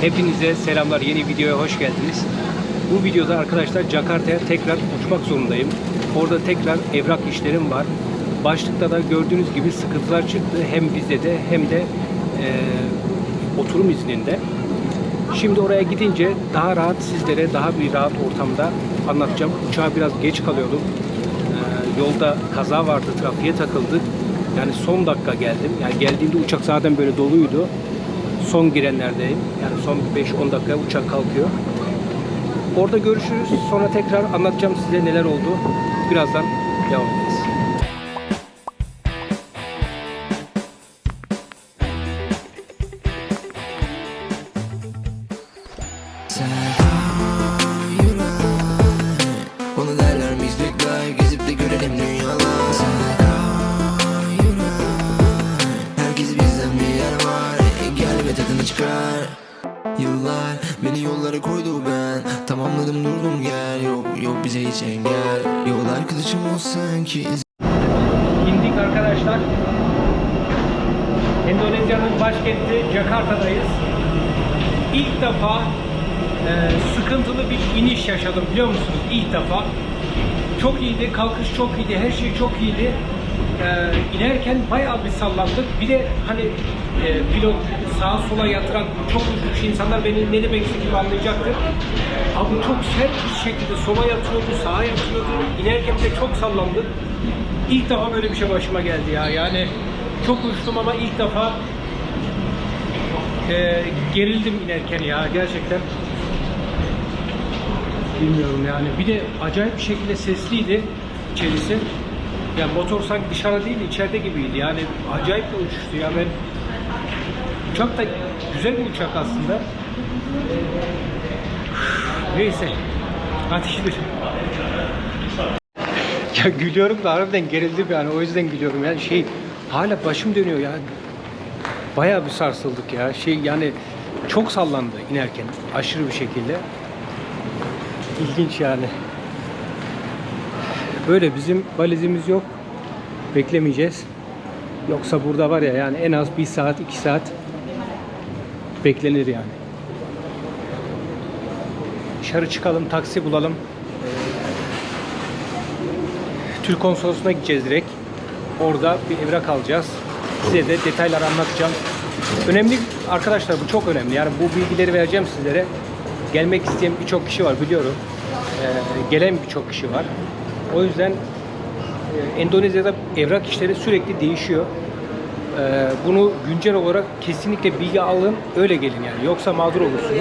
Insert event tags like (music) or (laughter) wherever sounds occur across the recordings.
Hepinize selamlar. Yeni videoya hoş geldiniz. Bu videoda arkadaşlar Jakarta'ya tekrar uçmak zorundayım. Orada tekrar evrak işlerim var. Başlıkta da gördüğünüz gibi sıkıntılar çıktı. Hem vizede hem de eee, oturum izninde. Şimdi oraya gidince daha rahat sizlere daha bir rahat ortamda anlatacağım. Uçağa biraz geç kalıyordum. Ee, yolda kaza vardı, trafiğe takıldık. Yani son dakika geldim. Yani geldiğimde uçak zaten böyle doluydu. Son girenlerdeyim. Yani son bir 5-10 dakika uçak kalkıyor. Orada görüşürüz. Sonra tekrar anlatacağım size neler oldu. Birazdan devam edeceğiz. Bana yollara koydu ben Tamamladım durdum gel Yok yok bize hiç engel Yol arkadaşım olsan ki İndik arkadaşlar. Endonezya'nın başkenti Jakarta'dayız. İlk defa e, sıkıntılı bir iniş yaşadım biliyor musunuz? İlk defa. Çok iyiydi, kalkış çok iyiydi, her şey çok iyiydi. E, inerken bayağı bir sallandık. Bir de hani e, pilot sağa sola yatıran çok uçmuş insanlar beni ne demek istediğimi anlayacaktır. Abi çok sert bir şekilde sola yatıyordu, sağa yatıyordu. İnerken de çok sallandık. İlk defa böyle bir şey başıma geldi ya. Yani çok uçtum ama ilk defa e, gerildim inerken ya gerçekten. Bilmiyorum yani. Bir de acayip bir şekilde sesliydi içerisi. Ya motor sanki dışarıda değil içeride gibiydi. Yani acayip bir uçuştu ya ben. Uçak da güzel bir uçak aslında. Neyse. Gidelim. Ya gülüyorum da harbiden gerildim yani o yüzden gülüyorum yani şey hala başım dönüyor ya. Bayağı bir sarsıldık ya. Şey yani çok sallandı inerken aşırı bir şekilde. İlginç yani. Böyle bizim valizimiz yok. Beklemeyeceğiz. Yoksa burada var ya yani en az bir saat iki saat beklenir yani. Dışarı çıkalım taksi bulalım. Türk konsolosluğuna gideceğiz direkt. Orada bir evrak alacağız. Size de detaylar anlatacağım. Önemli arkadaşlar bu çok önemli. Yani bu bilgileri vereceğim sizlere. Gelmek isteyen birçok kişi var biliyorum. Ee, gelen birçok kişi var. O yüzden e, Endonezya'da evrak işleri sürekli değişiyor. Ee, bunu güncel olarak kesinlikle bilgi alın öyle gelin yani. Yoksa mağdur olursunuz.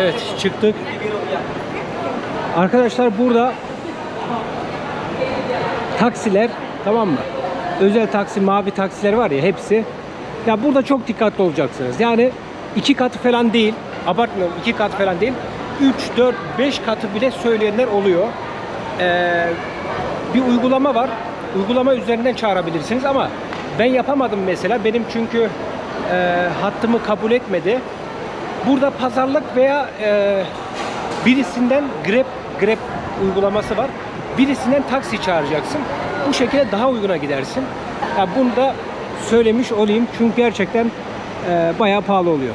Evet çıktık. Arkadaşlar burada taksiler tamam mı? Özel taksi, mavi taksiler var ya hepsi. Ya burada çok dikkatli olacaksınız. Yani iki katı falan değil. Abartmıyorum iki katı falan değil. 3, 4, 5 katı bile söyleyenler oluyor. Ee, bir uygulama var. Uygulama üzerinden çağırabilirsiniz ama ben yapamadım mesela. Benim çünkü e, hattımı kabul etmedi. Burada pazarlık veya e, birisinden Grab Grab uygulaması var. Birisinden taksi çağıracaksın. Bu şekilde daha uyguna gidersin. Ya bunu da söylemiş olayım çünkü gerçekten e, bayağı pahalı oluyor.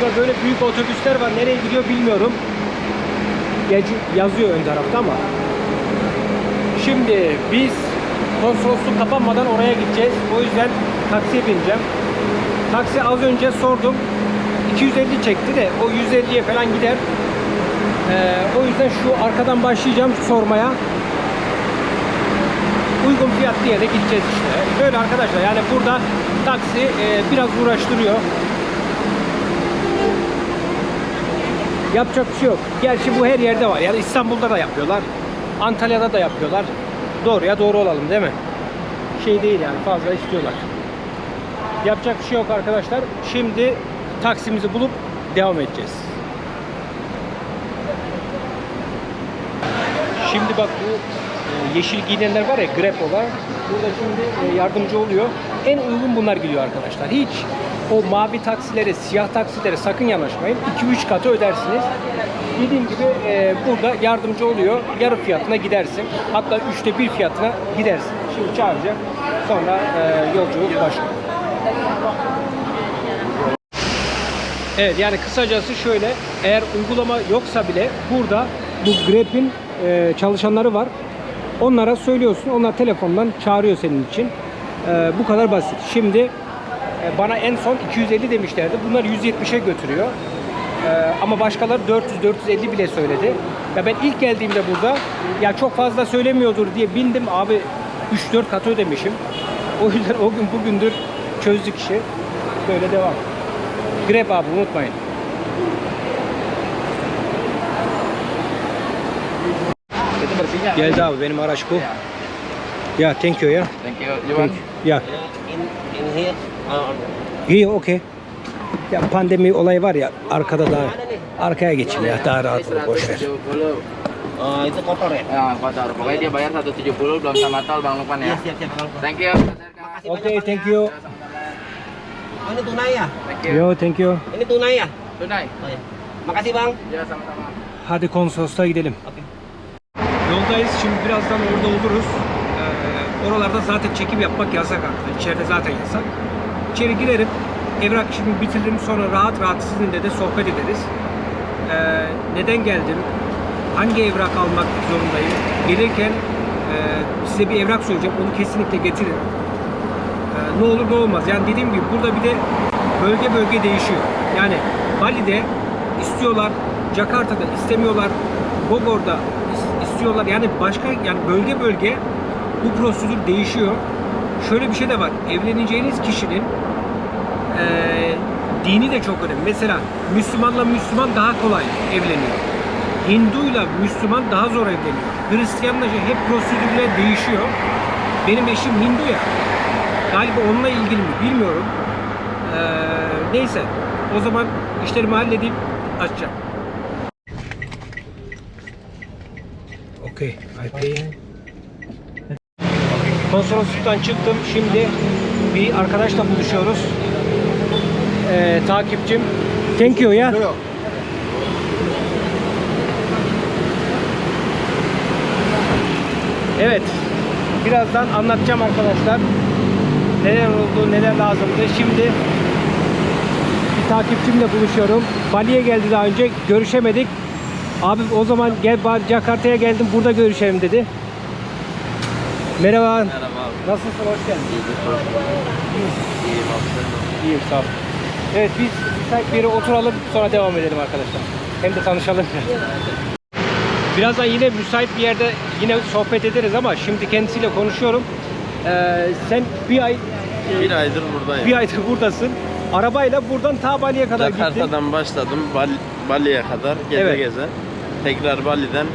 Burada böyle büyük otobüsler var. Nereye gidiyor bilmiyorum. Yaz- Yazıyor ön tarafta ama. Şimdi biz konsolosluk kapanmadan oraya gideceğiz. O yüzden taksiye bineceğim. Taksi az önce sordum. 250 çekti de o 150'ye falan gider. Ee, o yüzden şu arkadan başlayacağım sormaya. Uygun fiyatlı yere gideceğiz işte. Böyle arkadaşlar yani burada taksi e, biraz uğraştırıyor. Yapacak bir şey yok. Gerçi bu her yerde var. Yani İstanbul'da da yapıyorlar. Antalya'da da yapıyorlar. Doğruya doğru olalım değil mi? Şey değil yani fazla istiyorlar. Yapacak bir şey yok arkadaşlar. Şimdi taksimizi bulup devam edeceğiz. Şimdi bak bu e, yeşil giyinenler var ya Grab olan. Burada şimdi e, yardımcı oluyor. En uygun bunlar gidiyor arkadaşlar. Hiç o mavi taksilere, siyah taksilere sakın yanaşmayın. 2-3 katı ödersiniz. Dediğim gibi e, burada yardımcı oluyor. Yarı fiyatına gidersin. Hatta üçte bir fiyatına gidersin. Şimdi çağıracak. Sonra e, yolculuk başlıyor. Evet yani kısacası şöyle eğer uygulama yoksa bile burada bu Grab'in e, çalışanları var. Onlara söylüyorsun. Onlar telefondan çağırıyor senin için. E, bu kadar basit. Şimdi bana en son 250 demişlerdi. Bunlar 170'e götürüyor. E, ama başkaları 400-450 bile söyledi. Ya ben ilk geldiğimde burada ya çok fazla söylemiyordur diye bindim abi 3-4 katı ödemişim. (laughs) O yüzden o gün bugündür çözdük işi. Böyle devam. Grab abi unutmayın. Geldi abi benim araç bu. Ya thank you ya. Thank you. You want? Ya. In in here. İyi okey. Ya pandemi olayı var ya arkada daha arkaya geçin ya daha rahat olur boş ver. 170. Oh, itu kotor ya? Ya, kotor. Pokoknya dia bayar 170 belum sama tol Bang Lukman ya. siap, siap, Bang Thank you. Okey thank you. Oh, ini tunai ya? Thank you. Yo thank you. Ini tunai ya? Tunai. Oh, ya. Makasih bang. Ya, sama-sama. Hadi konsolosluğa gidelim. Oke. Yoldayız şimdi birazdan orada oluruz. Ee, oralarda zaten çekim yapmak yasak artık. İçeride zaten yasak. İçeri girerim. Evrak işimi bitiririm sonra rahat rahat sizinle de sohbet ederiz. Ee, neden geldim? Hangi evrak almak zorundayım? Gelirken e, size bir evrak söyleyeceğim. Onu kesinlikle getirin. Ee, ne olur ne olmaz. Yani dediğim gibi burada bir de bölge bölge değişiyor. Yani Bali'de istiyorlar, Jakarta'da istemiyorlar, Bogor'da is- istiyorlar. Yani başka yani bölge bölge bu prosedür değişiyor. Şöyle bir şey de var. Evleneceğiniz kişinin eee, dini de çok önemli. Mesela Müslümanla Müslüman daha kolay evleniyor. Hinduyla Müslüman daha zor evleniyor. Hristiyanla şey, hep prosedürler değişiyor. Benim eşim Hindu ya. Galiba onunla ilgili mi bilmiyorum. Eee, neyse. O zaman işlerimi halledeyim açacağım. Okay, I pay. Konsolosluktan çıktım. Şimdi bir arkadaşla buluşuyoruz. Ee, takipçim. Thank you ya. Evet. Birazdan anlatacağım arkadaşlar. Neler oldu, neler lazımdı. Şimdi bir takipçimle buluşuyorum. Bali'ye geldi daha önce. Görüşemedik. Abi o zaman gel bari Jakarta'ya geldim burada görüşelim dedi. Merhaba. Merhaba. Nasılsın? Hoş geldin. İyiyim abi. İyiyim sağ ol. Evet biz müsait bir yere oturalım sonra devam edelim arkadaşlar. Hem de tanışalım. Birazdan yine müsait bir yerde yine sohbet ederiz ama şimdi kendisiyle konuşuyorum. Ee, sen bir ay Bir aydır buradayım. bir aydır buradasın. Arabayla buradan ta Bali'ye kadar gittin. Jakarta'dan başladım Bal Bali'ye kadar geze Evet. geze. Tekrar Bali'den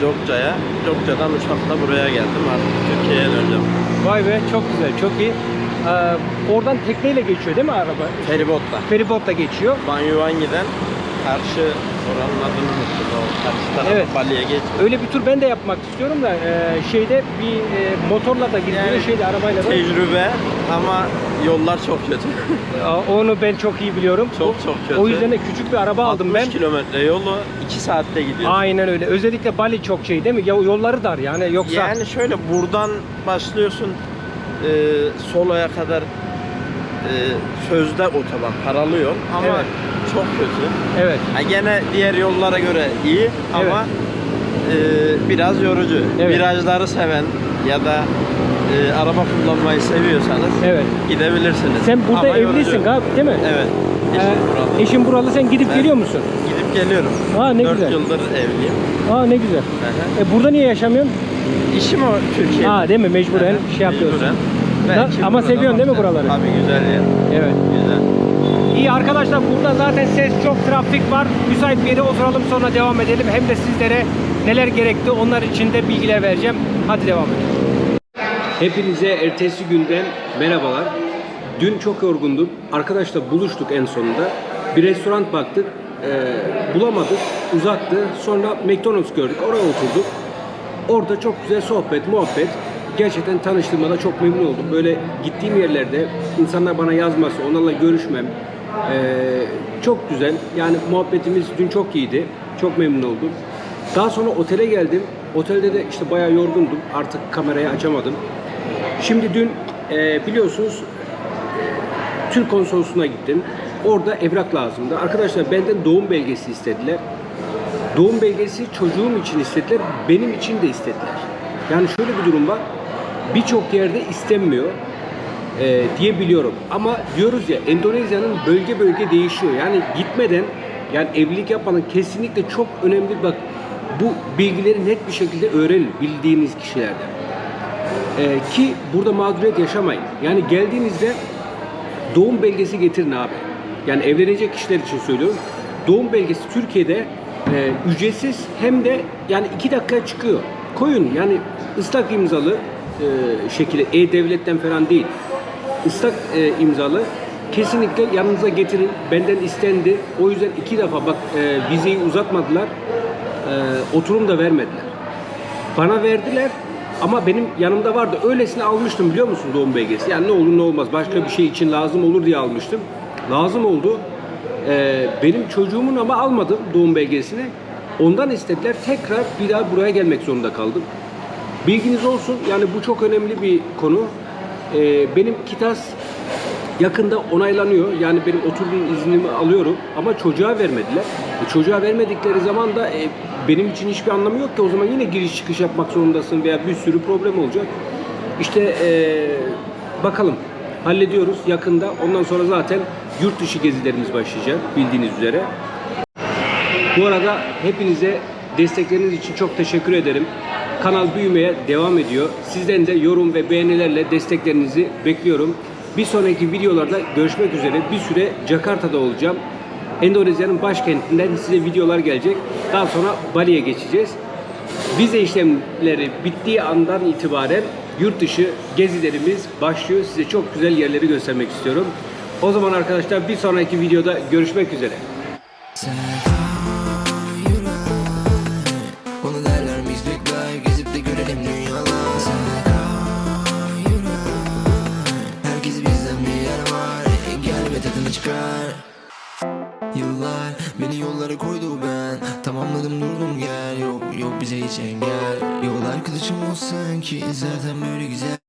Jogca'ya, Jogca'dan uçakla buraya geldim. Artık Türkiye'ye döneceğim. Vay be çok güzel çok iyi. Ee, oradan tekneyle geçiyor değil mi araba? Feribotla. Feribotla geçiyor. Banyuvangi'den karşı oranın adını unuttum. O karşı tarafa Evet. Bali'ye geç. Öyle bir tur ben de yapmak istiyorum da e, şeyde bir e, motorla da gidiliyor Yani şeyde arabayla da. Tecrübe ama yollar çok kötü. Aa, Onu ben çok iyi biliyorum. Çok çok kötü. O yüzden de küçük bir araba aldım 60 ben. kilometre yolu 2 saatte gidiyor. Aynen öyle. Özellikle Bali çok şey değil mi? Ya yolları dar yani yoksa Yani şöyle buradan başlıyorsun e, Solo'ya kadar e, sözde otoban paralı yol ama Evet. çok kötü. evet. Ha, gene diğer yollara göre iyi ama e, biraz yorucu. Evet. Virajları seven ya da e, araba kullanmayı seviyorsanız Evet. gidebilirsiniz. Sen burada Ama yorucu. evlisin galiba değil mi? Evet. Ee, Eşim buralı. eşin buralı sen gidip Ben- geliyor musun? Gidip geliyorum. Aa, ne 4 güzel. yıldır evliyim. Aa ne güzel. Hı hı. E, burada niye yaşamıyorsun? İşim o Türkiye'de. Ha değil mi? Mecburen hı, şey yapıyorsun. mecburen. Belki ama seviyorsun değil mi buraları? Tabii güzel yer. Evet. Güzel. İyi arkadaşlar burada zaten ses çok trafik var. Müsait bir yere oturalım sonra devam edelim. Hem de sizlere neler gerekti onlar için de bilgiler vereceğim. Hadi devam edelim. Hepinize ertesi günden merhabalar. Dün çok yorgundum. Arkadaşla buluştuk en sonunda. Bir restoran baktık. Ee, bulamadık. Uzaktı. Sonra McDonald's gördük. Oraya oturduk. Orada çok güzel sohbet, muhabbet. Gerçekten tanıştığıma da çok memnun oldum. Böyle gittiğim yerlerde insanlar bana yazması, onlarla görüşmem ee, çok güzel. Yani muhabbetimiz dün çok iyiydi. Çok memnun oldum. Daha sonra otele geldim. Otelde de işte bayağı yorgundum. Artık kamerayı açamadım. Şimdi dün e, biliyorsunuz Türk konsolosluğuna gittim. Orada evrak lazımdı. Arkadaşlar benden doğum belgesi istediler. Doğum belgesi çocuğum için istediler, benim için de istediler. Yani şöyle bir durum var. Birçok yerde istenmiyor e, diye biliyorum. Ama diyoruz ya Endonezya'nın bölge bölge değişiyor. Yani gitmeden yani evlilik yapmanın kesinlikle çok önemli bak bu bilgileri net bir şekilde öğrenin bildiğiniz kişilerden. E, ki burada mağduriyet yaşamayın. Yani geldiğinizde doğum belgesi getirin abi. Yani evlenecek kişiler için söylüyorum. Doğum belgesi Türkiye'de e, ücretsiz hem de yani iki dakika çıkıyor. Koyun yani ıslak imzalı e, şekilde e-devletten falan değil. Islak e, imzalı kesinlikle yanınıza getirin. Benden istendi. O yüzden iki defa bak e, vizeyi uzatmadılar. E, oturum da vermediler. Bana verdiler ama benim yanımda vardı. Öylesine almıştım biliyor musun doğum belgesi? Yani ne olur ne olmaz başka bir şey için lazım olur diye almıştım. Lazım oldu. Ee, benim çocuğumun ama almadım doğum belgesini. Ondan istediler. Tekrar bir daha buraya gelmek zorunda kaldım. Bilginiz olsun. Yani bu çok önemli bir konu. Ee, benim kitas yakında onaylanıyor. Yani benim oturduğum iznimi alıyorum ama çocuğa vermediler. E, çocuğa vermedikleri zaman da e, benim için hiçbir anlamı yok ki o zaman yine giriş çıkış yapmak zorundasın veya bir sürü problem olacak. İşte e, bakalım hallediyoruz yakında. Ondan sonra zaten yurt dışı gezilerimiz başlayacak bildiğiniz üzere. Bu arada hepinize destekleriniz için çok teşekkür ederim. Kanal büyümeye devam ediyor. Sizden de yorum ve beğenilerle desteklerinizi bekliyorum. Bir sonraki videolarda görüşmek üzere. Bir süre Jakarta'da olacağım. Endonezya'nın başkentinden size videolar gelecek. Daha sonra Bali'ye geçeceğiz. Vize işlemleri bittiği andan itibaren yurt dışı gezilerimiz başlıyor. Size çok güzel yerleri göstermek istiyorum. O zaman arkadaşlar bir sonraki videoda görüşmek üzere. Yıllar beni yollara koydu ben Tamamladım durdum gel. Yok yok bize hiç engel Yol arkadaşım olsan ki zaten böyle güzel